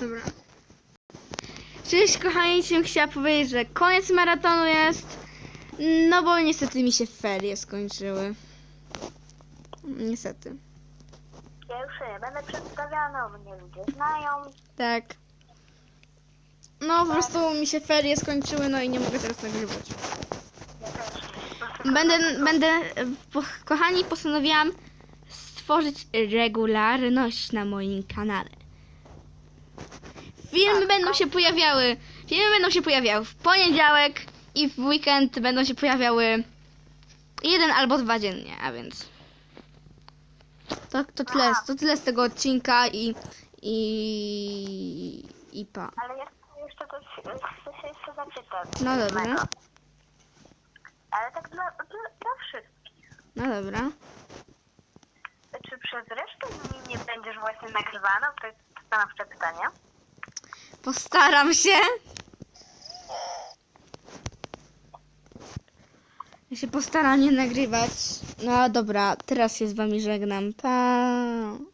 Dobra. Cześć kochani, chciałam chciała powiedzieć, że koniec maratonu jest. No bo niestety mi się ferie skończyły. Niestety. Ja już nie będę przedstawiana, mnie ludzie znają. Tak. No po prostu mi się ferie skończyły, no i nie mogę teraz nagrywać. Będę, będę, po, kochani, postanowiłam stworzyć regularność na moim kanale. Filmy będą się pojawiały, filmy będą się pojawiały w poniedziałek i w weekend będą się pojawiały jeden albo dwa dziennie, a więc to, to, tyle, to tyle z tego odcinka i i i pa. Ale ja chcę jeszcze coś, chcę się jeszcze zapytać. No dobra. Ale tak dla, dla, dla wszystkich. No dobra. Czy przez resztę dni nie będziesz właśnie nagrywana? To jest stanowcze pytanie. Postaram się. Ja się postaram nie nagrywać. No dobra, teraz się z wami żegnam. Pa.